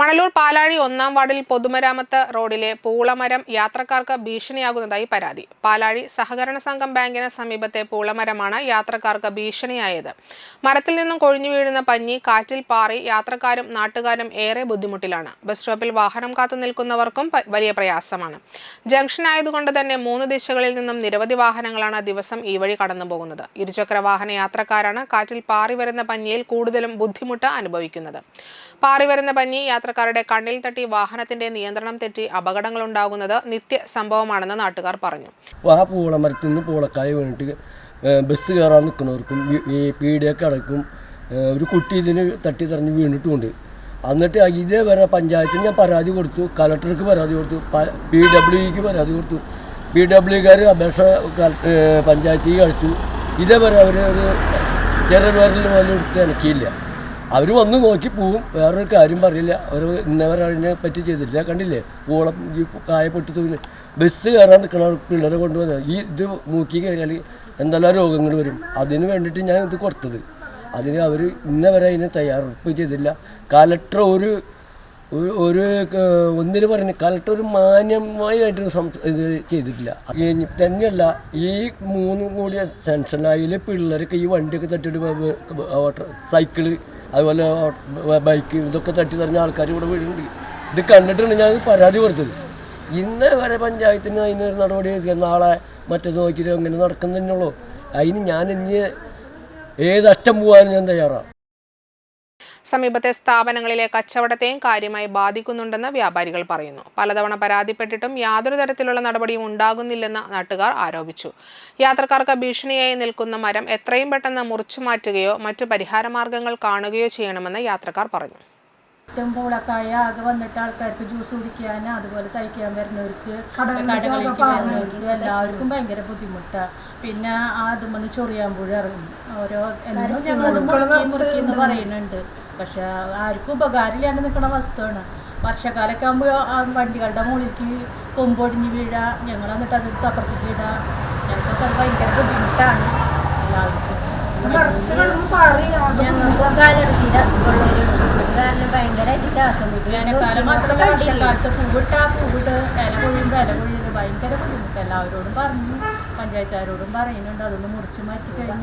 മണലൂർ പാലാഴി ഒന്നാം വാർഡിൽ പൊതുമരാമത്ത് റോഡിലെ പൂളമരം യാത്രക്കാർക്ക് ഭീഷണിയാകുന്നതായി പരാതി. പാലാഴി സഹകരണ സംഘം ബാങ്കിന് സമീപത്തെ പൂളമരമാണ് യാത്രക്കാർക്ക് ഭീഷണിയായത്. മരത്തിൽ നിന്നും കൊഴിഞ്ഞു വീഴുന്ന പഞ്ഞി കാറ്റിൽ പാറി യാത്രക്കാരും നാട്ടുകാരും ഏറെ ബുദ്ധിമുട്ടിലാണ്. ബസ് സ്റ്റോപ്പിൽ വാഹനം കാത്തു നിൽക്കുന്നവർക്കും വലിയ പ്രയാസമാണ്. ജംഗ്ഷൻ ആയതുകൊണ്ട് തന്നെ മൂന്ന് ദിശകളിൽ നിന്നും നിരവധി വാഹനങ്ങളാണ് ദിവസം ഈ വഴി കടന്നു പോകുന്നത് ഇരുചക്ര വാഹന യാത്രക്കാരാണ് കാറ്റിൽ പാറി വരുന്ന പഞ്ഞിയിൽ കൂടുതലും ബുദ്ധിമുട്ട് അനുഭവിക്കുന്നത്. പാറി വരുന്ന പഞ്ഞി യാത്രക്കാരുടെ കണ്ണിൽ തട്ടി വാഹനത്തിന്റെ നിയന്ത്രണം തെറ്റി അപകടങ്ങൾ ഉണ്ടാകുന്നത് നിത്യ സംഭവമാണെന്ന് നാട്ടുകാർ പറഞ്ഞു. ആ പൂളമരത്തിൽ നിന്ന് പൂളക്കായ വീണിട്ട് ബസ് കയറാൻ നിൽക്കുന്നവർക്കും ഈ- പീടിയൊക്കെ അടക്കും ഒരു കുട്ടി ഇതിന് തട്ടി തെറിഞ്ഞ് വീണിട്ടുമുണ്ട്. എന്നിട്ട് ഇതേ വരെ പഞ്ചായത്തിന് ഞാൻ പരാതി കൊടുത്തു കലക്ടർക്ക് പരാതി കൊടുത്തു പി ഡബ്ല്യുക്ക് പരാതി കൊടുത്തു. പി ഡബ്ല്യുക്കാർ അപേക്ഷ പഞ്ചായത്തിൽ കഴിച്ചു ഇതേവരെ അവർ ഒരു ചെറിയ പേരിൽ പോലും എടുത്ത് ഇണക്കിയില്ല അവർ വന്ന് നോക്കി പോവും വേറൊരു കാര്യം പറയില്ല അവർ ഇന്നവരതിനെ പറ്റി ചെയ്തിട്ടില്ല കണ്ടില്ലേ പൂളം ഈ കായ പൊട്ടി ബസ് കയറാൻ നിൽക്കണ പിള്ളേരെ കൊണ്ടുവന്നത് ഈ ഇത് മൂക്കി കയറിയാൽ എന്തെല്ലാം രോഗങ്ങൾ വരും അതിന് വേണ്ടിയിട്ട് ഞാൻ ഇത് കൊടുത്തത് അതിന് അവർ ഇന്നവരെ അതിന് തയ്യാറെടുപ്പ് ചെയ്തില്ല കലക്ടർ ഒരു ഒരു ഒന്നിന് പറയുന്നത് കലക്ടർ ഒരു മാന്യമായിട്ട് സം- ഇത് ചെയ്തിട്ടില്ല തന്നെയല്ല ഈ മൂന്നും കൂടിയ സെൻഷനായിൽ പിള്ളേരൊക്കെ ഈ വണ്ടിയൊക്കെ തട്ടിയിട്ട് സൈക്കിൾ അതുപോലെ ബൈക്ക് ഇതൊക്കെ തട്ടി തെറിഞ്ഞ ആൾക്കാർ ഇവിടെ വീടുണ്ട്. ഇത് കണ്ടിട്ടാണ് ഞാൻ പരാതി കൊടുത്തത്. ഇന്നേ വരെ പഞ്ചായത്തിന് അതിനൊരു നടപടി എടുക്കുക നാളെ മറ്റേത് നോക്കിയിട്ട് അങ്ങനെ നടക്കുന്നതന്നെയുള്ളൂ അതിന് ഞാൻ ഇനി ഏതറ്റം പോകാനും ഞാൻ തയ്യാറാണ് സമീപത്തെ സ്ഥാപനങ്ങളിലെ കച്ചവടത്തെയും കാര്യമായി ബാധിക്കുന്നുണ്ടെന്ന് വ്യാപാരികൾ പറയുന്നു. പലതവണ പരാതിപ്പെട്ടിട്ടും യാതൊരു തരത്തിലുള്ള നടപടിയും ഉണ്ടാകുന്നില്ലെന്ന് നാട്ടുകാർ ആരോപിച്ചു. യാത്രക്കാർക്ക് ഭീഷണിയായി നിൽക്കുന്ന മരം എത്രയും പെട്ടെന്ന് മുറിച്ചു മാറ്റുകയോ മറ്റു പരിഹാര മാർഗങ്ങൾ കാണുകയോ ചെയ്യണമെന്ന് യാത്രക്കാർ പറഞ്ഞു. പൂളക്കായ ആകെ വന്നിട്ട് ആൾക്കാർക്ക് ജ്യൂസ് കുടിക്കാൻ അതുപോലെ തയ്ക്കാൻ വരുന്നവർക്ക് കടകളിലേക്ക് വരുന്നവർക്ക് എല്ലാവർക്കും ഭയങ്കര ബുദ്ധിമുട്ടാണ് പിന്നെ ആ അതുമെന്ന് ചൊറിയാമ്പുഴ ഇറങ്ങും. ഓരോ എന്ന് പറയുന്നുണ്ട്. പക്ഷെ ആർക്കും ഉപകാരമില്ലാണ്ട് നിൽക്കുന്ന വസ്തുവാണ് വർഷക്കാലൊക്കെ ആകുമ്പോൾ ആ വണ്ടികളുടെ മുകളിലേക്ക് കൊമ്പൊടിഞ്ഞ് വീഴാ ഞങ്ങൾ എന്നിട്ട് അതെടുത്ത് അപ്പുറത്തേക്ക് ഇടുക ഞങ്ങൾക്കൊക്കെ അത് ഭയങ്കര ബുദ്ധിമുട്ടാണ് എല്ലാവർക്കും. ഞങ്ങൾക്ക് കാലർജിയുടെ അസുഖമുള്ളവരുണ്ട് അത് കാരണം ഭയങ്കരമായിട്ട് ശ്വാസം മുട്ട്. വേനൽക്കാലം മാത്രമല്ല വർഷക്കാലത്ത് പൂവിട്ടാ പൂവിട്ട് ഇല കൊഴിയുമ്പോൾ ഇല കൊഴിയുന്നത് ഭയങ്കര ബുദ്ധിമുട്ട്. എല്ലാവരോടും പറഞ്ഞു പഞ്ചായത്തുകാരോടും പറയുന്നുണ്ട്. അതൊന്ന് മുറിച്ച് മാറ്റി കഴിഞ്ഞാൽ